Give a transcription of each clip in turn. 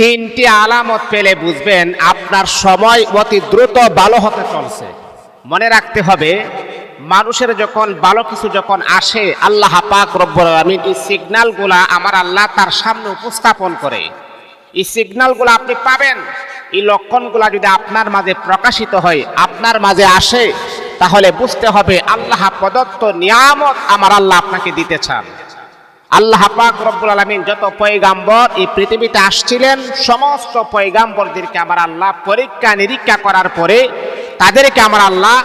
তিনটি আলামত পেলে বুঝবেন আপনার সময় অতি দ্রুত ভালো হতে চলছে। মনে রাখতে হবে, মানুষের যখন ভালো কিছু যখন আসে, আল্লাহ পাক রব্বুল আলামিন এই সিগন্যালগুলা আমার আল্লাহ তার সামনে উপস্থাপন করে। এই সিগন্যালগুলো আপনি পাবেন। এই লক্ষণগুলা যদি আপনার মাঝে প্রকাশিত হয়, আপনার মাঝে আসে, তাহলে বুঝতে হবে আল্লাহ প্রদত্ত নিয়ামত আমার আল্লাহ আপনাকে দিতে চান। আল্লাহ পাক রব্বুল আলামিন যত পয়গাম্বর এই পৃথিবীতে আসছিলেন, সমস্ত পয়গাম্বরদেরকে আমার আল্লাহ পরীক্ষা নিরীক্ষা করার পরে তাদেরকে আমার আল্লাহ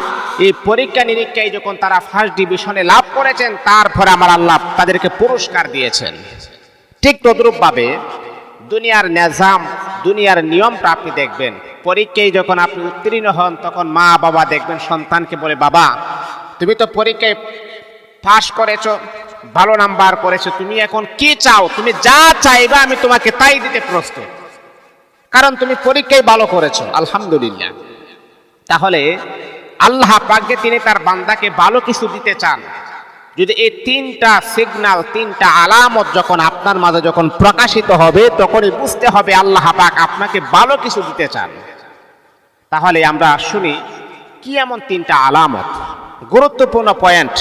এই পরীক্ষা নিরীক্ষায় যখন তারা ফার্স্ট ডিভিশনে লাভ করেছেন, তারপরে আমার আল্লাহ তাদেরকে পুরস্কার দিয়েছেন। ঠিক তদ্রূপভাবে দুনিয়ার নেজাম, দুনিয়ার নিয়মটা আপনি দেখবেন। পরীক্ষায় যখন আপনি উত্তীর্ণ হন, তখন মা বাবা দেখবেন সন্তানকে বলে, বাবা, তুমি তো পরীক্ষায় পাশ করেছ ভালো নাম্বার করেছ তুমি এখন কি চাও? তুমি যা চাইবা আমি তোমাকে তাই দিতে প্রস্তুত। কারণ তুমি পরীক্ষায় ভালো করেছ। আলহামদুলিল্লাহ। তাহলে আল্লাহ পাককে তিনি তার বান্দাকে ভালো কিছু দিতে চান। যদি এই তিনটা সিগনাল তিনটা আলামত যখন আপনার মাঝে যখন প্রকাশিত হবে তখনই বুঝতে হবে আল্লাহ পাক আপনাকে ভালো কিছু দিতে চান। তাহলে আমরা শুনি কি এমন তিনটা আলামত? গুরুত্বপূর্ণ পয়েন্ট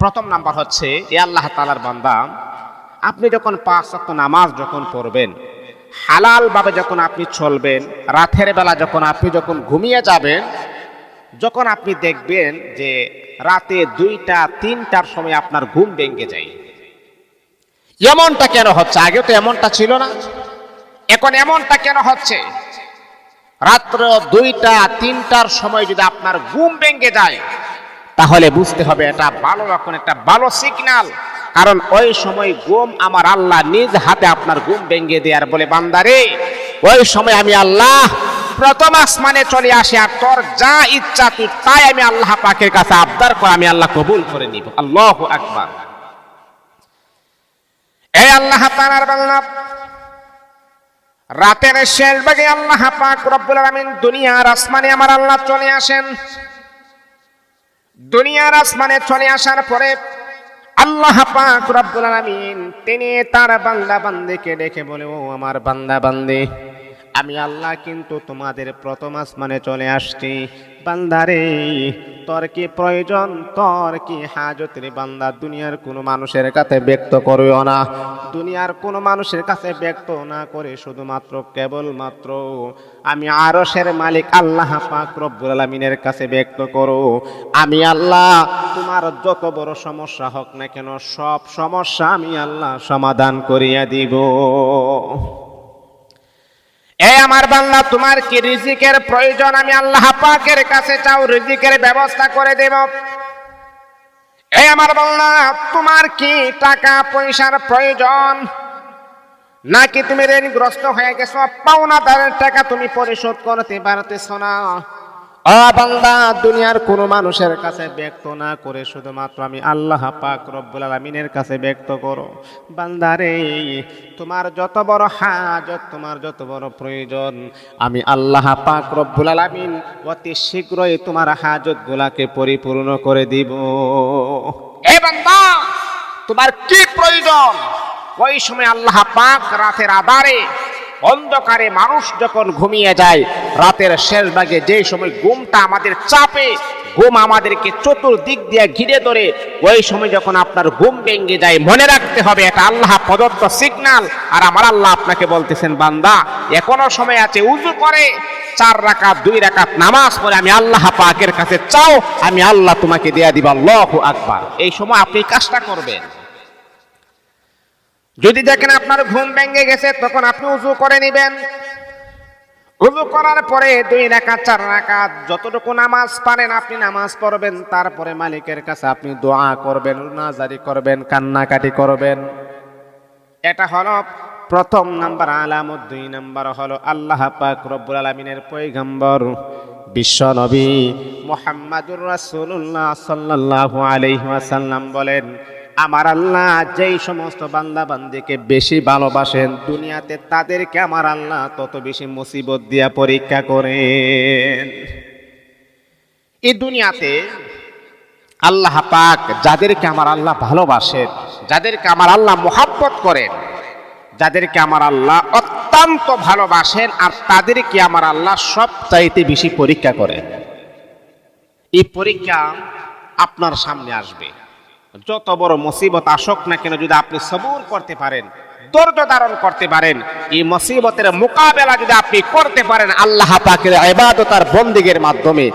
প্রথম নাম্বার হচ্ছে, এ আল্লাহ তালার বান্দা, আপনি যখন পাঁচ ওয়াক্ত নামাজ যখন পড়বেন হালালভাবে যখন আপনি চলবেন, রাতের বেলা যখন আপনি যখন ঘুমিয়ে যাবেন, যখন আপনি দেখবেন যে রাতে দুইটা, তিনটার সময় আপনার ঘুম ভেঙে যায়। এমনটা কেন হচ্ছে? আগে তো এমনটা ছিল না। এখন এমনটা কেন হচ্ছে? রাত্র দুইটা, তিনটার সময় যদি আপনার ঘুম ভেঙে যায় তাহলে বুঝতে হবে এটা ভালো রকম, একটা ভালো সিগন্যাল কারণ ওই সময় গুম আমার আল্লাহ নিজ হাতে আপনার গুম ভেঙে দেয়ার বলে, বান্দারে, ওই সময় আমি আল্লাহ প্রথম আসমানে চলে আসে আর তোর যা ইচ্ছা তুই তাই আমি আল্লাহ পাকের কাছে আবদার করে আমি আল্লাহ কবুল করে নিব। আল্লাহ আকবার। এই আল্লাহ তাআলার বান্দা, রাতের শেষ ভাগে আল্লাহ পাক রব্বুল আলামিন দুনিয়ার আসমানে আমার আল্লাহ চলে আসেন। দুনিয়ার আসমানে চলে আসার পরে আল্লাহ পাক রব্বুল আলামিন তিনি তার বান্দা বান্দিকে ডেকে বলে, ও আমার বান্দা বান্দি, আমি আল্লাহ কিন্তু তোমাদের প্রথম আসমানে চলে আসছি। বান্দারে তোর কি প্রয়োজন? তোর কি হাজত রে বান্দা? দুনিয়ার কোনো মানুষের কাছে ব্যক্ত করিও না। দুনিয়ার কোনো মানুষের কাছে ব্যক্ত না করে শুধুমাত্র কেবলমাত্র আমি আরশের মালিক আল্লাহ পাক রব্বুল আলামিনের কাছে ব্যক্ত করো। আমি আল্লাহ, তোমার যত বড় সমস্যা হোক না কেন, সব সমস্যা আমি আল্লাহ সমাধান করিয়া দিব। এই আমার বাংলা তোমার কি রিজিকের প্রয়োজন? আমি আল্লাহ পাকের কাছে চাও, রিজিকের ব্যবস্থা করে দেব। এই আমার বাংলা তোমার কি টাকা পয়সার প্রয়োজন? নাকি তুমি ঋণগ্রস্ত হয়ে গেছো? পাওনাদারের টাকা, তুমি পরিশোধ করতে পারতেছ না। বান্দা, দুনিয়ার কোনো মানুষের কাছে ব্যক্ত না করে শুধুমাত্র আমি আল্লাহ পাক রব্বুল আলামিনের কাছে ব্যক্ত করো। বান্দারে তোমার যত বড় হাজত, তোমার যত বড় প্রয়োজন, আমি আল্লাহ পাক রব্বুল আলামিন অতি শীঘ্রই তোমার হাজত গুলাকে পরিপূর্ণ করে দিব। এ বান্দা, তোমার কি প্রয়োজন? ওই সময় আল্লাহ পাক রাতের আধারে অন্ধকারে মানুষ যখন ঘুমিয়ে যায়, রাতের শেষ ভাগে যে সময় ঘুমটা আমাদের চাপে, ঘুম আমাদেরকে চতুর্দিক দিয়ে ঘিরে ধরে, ওই সময় যখন আপনার ঘুম ভেঙে যায়, মনে রাখতে হবে এটা আল্লাহ প্রদত্ত সিগনাল আর আমার আল্লাহ আপনাকে বলতেছেন, বান্দা, এখনও সময় আছে, উজু করে, চার রাকাত, দুই রাকাত নামাজ পড়ে আমি আল্লাহ পাকের কাছে চাও, আমি আল্লাহ তোমাকে দেয়া দিব, আল্লাহু আকবার। এই সময় আপনি কাজটা করবেন। যদি দেখেন আপনার ঘুম ভেঙে গেছে, তখন আপনি উজু করে নেবেন। উজু করার পরে দুই রাকাত, চার রাকাত, যতটুকু নামাজ পারেন আপনি নামাজ পড়বেন। তারপরে মালিকের কাছে আপনি দোয়া করবেন, নাজারি করবেন, কান্নাকাটি করবেন। এটা হলো প্রথম নাম্বার আলামত দুই নাম্বার হলো আল্লাহ পাক রব্বুল আলমিনের পৈগম্বর বিশ্ব নবী মোহাম্মদুর রাসূলুল্লাহ সাল্লাল্লাহু আলাইহি ওয়াসাল্লাম বলেন আমার আল্লাহ যেই সমস্ত বান্দা বান্দিকে বেশি ভালোবাসেন দুনিয়াতে তাদেরকে আমার আল্লাহ তত বেশি মুসিবত দিয়া পরীক্ষা করেন। এই দুনিয়াতে আল্লাহ পাক যাদেরকে আমার আল্লাহ ভালোবাসেন, যাদেরকে আমার আল্লাহ মোহাব্বত করেন, যাদেরকে আমার আল্লাহ অত্যন্ত ভালোবাসেন আর তাদেরকে আমার আল্লাহ সব চাইতে বেশি পরীক্ষা করেন। এই পরীক্ষা আপনার সামনে আসবে। যত বড় মুসিবত আসুক না কেন যদি আপনি সবুর করতে পারেন, ধৈর্য ধারণ করতে পারেন, এই মুসিবতের মোকাবেলা যদি আপনি করতে পারেন, আল্লাহ পাকের ইবাদত আর বন্দিগের মাধ্যমে।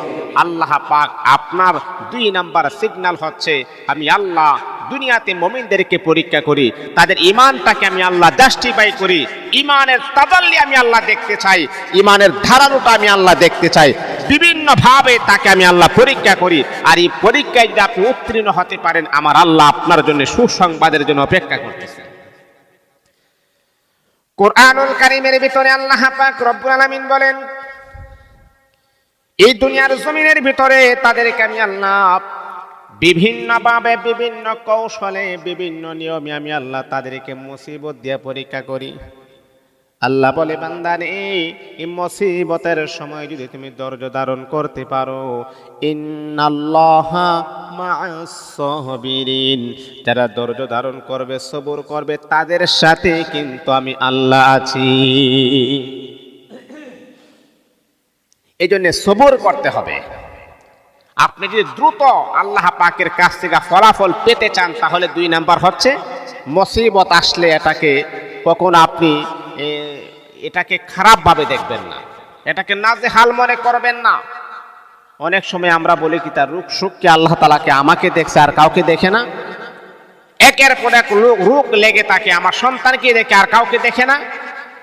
আল্লাহ পাক আপনার দুই নাম্বার সিগন্যাল হচ্ছে, আমি আল্লাহ দুনিয়াতে মমিনদেরকে পরীক্ষা করি, তাদের ইমানটাকে আমি আল্লাহ জাস্টিফাই করি ইমানের তাজাল্লি আমি আল্লাহ দেখতে চাই ইমানের ধারানোটা আমি আল্লাহ দেখতে চাই। বিভিন্ন ভাবে তাকে আমি আল্লাহ পরীক্ষা করি। আর এই পরীক্ষায় যদি আপনি উত্তীর্ণ হতে পারেন, আমার আল্লাহ আপনার জন্য সুসংবাদের জন্য অপেক্ষা করতেছেন কোরআনুল কারিমের ভিতরে আল্লাহ পাক রব্বুল আলামিন বলেন, এই দুনিয়ার জমিনের ভিতরে তাদেরকে আমি আল্লাহ বিভিন্ন ভাবে বিভিন্ন কৌশলে, বিভিন্ন নিয়মে আমি আল্লাহ তাদেরকে মুসিবত দিয়ে পরীক্ষা করি। আল্লাহ বলে, বান্দার, এই মুসিবতের সময় যদি তুমি ধৈর্য ধারণ করতে পারো, ইন্নাল্লাহা মা'আস সাবিরিন যারা ধৈর্য ধারণ করবে, সবুর করবে, তাদের সাথে কিন্তু আমি আল্লাহ আছি। এই জন্য সবুর করতে হবে। আপনি যদি দ্রুত আল্লাহ পাকের কাছ থেকে ফলাফল পেতে চান, তাহলে দুই নাম্বার হচ্ছে, মুসিবত আসলে এটাকে কখন আপনি এটাকে খারাপভাবে দেখবেন না। এটাকে না যে হাল মনে করবেন না। অনেক সময় আমরা বলি কি, তার রূপ সুখকে আল্লাহ তালাকে আমাকে দেখছে আর কাউকে দেখে না? একের পর এক রোগ লেগে থাকে আমার সন্তানকে দেখে আর কাউকে দেখে না?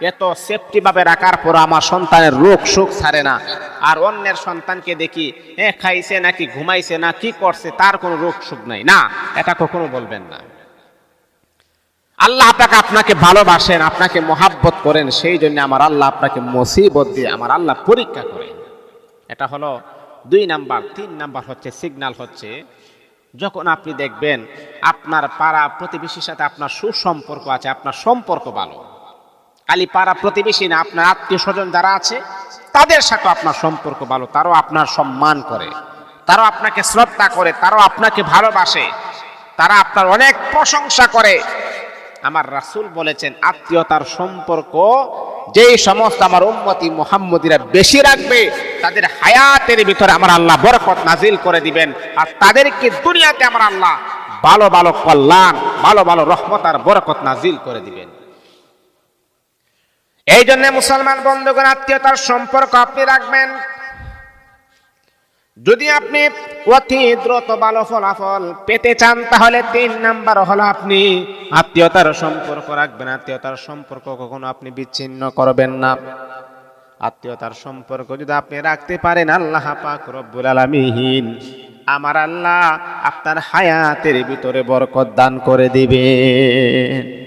এত সেফটি ভাবে রাখার পর আমার সন্তানের রোগ সুখ ছাড়ে না। আর অন্যের সন্তানকে দেখি, এ, খাইছে নাকি, ঘুমাইছে না, কি করছে? তার কোনো রোগ সুখ নাই। না, এটা কখনো বলবেন না। আল্লাহ আপনাকে আপনাকে ভালোবাসেন, আপনাকে মহাব্বত করেন, সেই জন্য আমার আল্লাহ আপনাকে মুসিবত দিয়ে আমার আল্লাহ পরীক্ষা করেন। এটা হলো দুই নাম্বার। তিন নাম্বার হচ্ছে সিগন্যাল হচ্ছে, যখন আপনি দেখবেন আপনার পাড়া প্রতিবেশীর সাথে আপনার সুসম্পর্ক আছে, আপনার সম্পর্ক ভালো। খালি পাড়া প্রতিবেশী না, আপনার আত্মীয় স্বজন যারা আছে, তাদের সাথে আপনার সম্পর্ক ভালো, তারাও আপনার সম্মান করে, তারাও আপনাকে শ্রদ্ধা করে, তারাও আপনাকে ভালোবাসে, তারা আপনার অনেক প্রশংসা করে। আমার রাসূল বলেছেন, আত্মীয়তার সম্পর্ক যেই সমস্ত আমার উম্মতি মোহাম্মদিরা বেশি রাখবে, তাদের হায়াতের ভিতরে আমার আল্লাহ বরকত নাজিল করে দিবেন। আর তাদেরকে দুনিয়াতে আমার আল্লাহ ভালো ভালো কল্যাণ, ভালো ভালো রহমত আর বরকত নাজিল করে দিবেন। এই জন্য মুসলমান বন্ধুগণ, আত্মীয়তার সম্পর্ক আপনি রাখবেন। যদি আপনি অতি দ্রুত ভালো ফলাফল পেতে চান, তাহলে তিন নাম্বার হলো আপনি আত্মীয়তার সম্পর্ক রাখবেন। আত্মীয়তার সম্পর্ক কখনো আপনি বিচ্ছিন্ন করবেন না। আত্মীয়তার সম্পর্ক যদি আপনি রাখতে পারেন, আল্লাহ পাক রব্বুল আলামিন আমার আল্লাহ আপনার হায়াতের ভিতরে বরকত দান করে দিবেন।